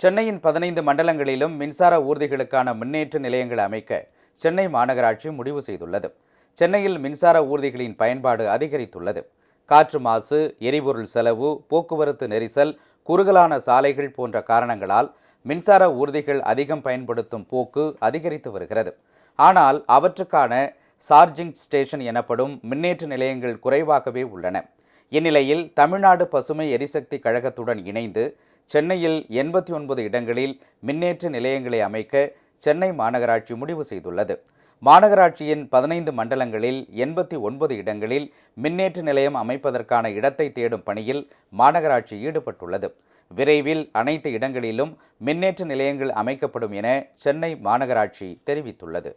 சென்னையின் பதினைந்து மண்டலங்களிலும் மின்சார ஊர்திகளுக்கான முன்னேற்ற நிலையங்கள் அமைக்க சென்னை மாநகராட்சி முடிவு செய்துள்ளது. சென்னையில் மின்சார ஊர்திகளின் பயன்பாடு அதிகரித்துள்ளது. காற்று மாசு எரிபொருள் செலவு போக்குவரத்து நெரிசல் குறுகலான சாலைகள் போன்ற காரணங்களால் மின்சார ஊர்திகள் அதிகம் பயன்படுத்தும் போக்கு அதிகரித்து வருகிறது. ஆனால் அவற்றுக்கான சார்ஜிங் ஸ்டேஷன் எனப்படும் மின்னேற்ற நிலையங்கள் குறைவாகவே உள்ளன. இந்நிலையில் தமிழ்நாடு பசுமை எரிசக்தி கழகத்துடன் இணைந்து சென்னையில் எண்பத்தி ஒன்பது இடங்களில் மின்னேற்ற நிலையங்களை அமைக்க சென்னை மாநகராட்சி முடிவு செய்துள்ளது. மாநகராட்சியின் பதினைந்து மண்டலங்களில் எண்பத்தி ஒன்பது இடங்களில் மின்னேற்ற நிலையம் அமைப்பதற்கான இடத்தை தேடும் பணியில் மாநகராட்சி ஈடுபட்டுள்ளது. விரைவில் அனைத்து இடங்களிலும் மின்னேற்ற நிலையங்கள் அமைக்கப்படும் என சென்னை மாநகராட்சி தெரிவித்துள்ளது.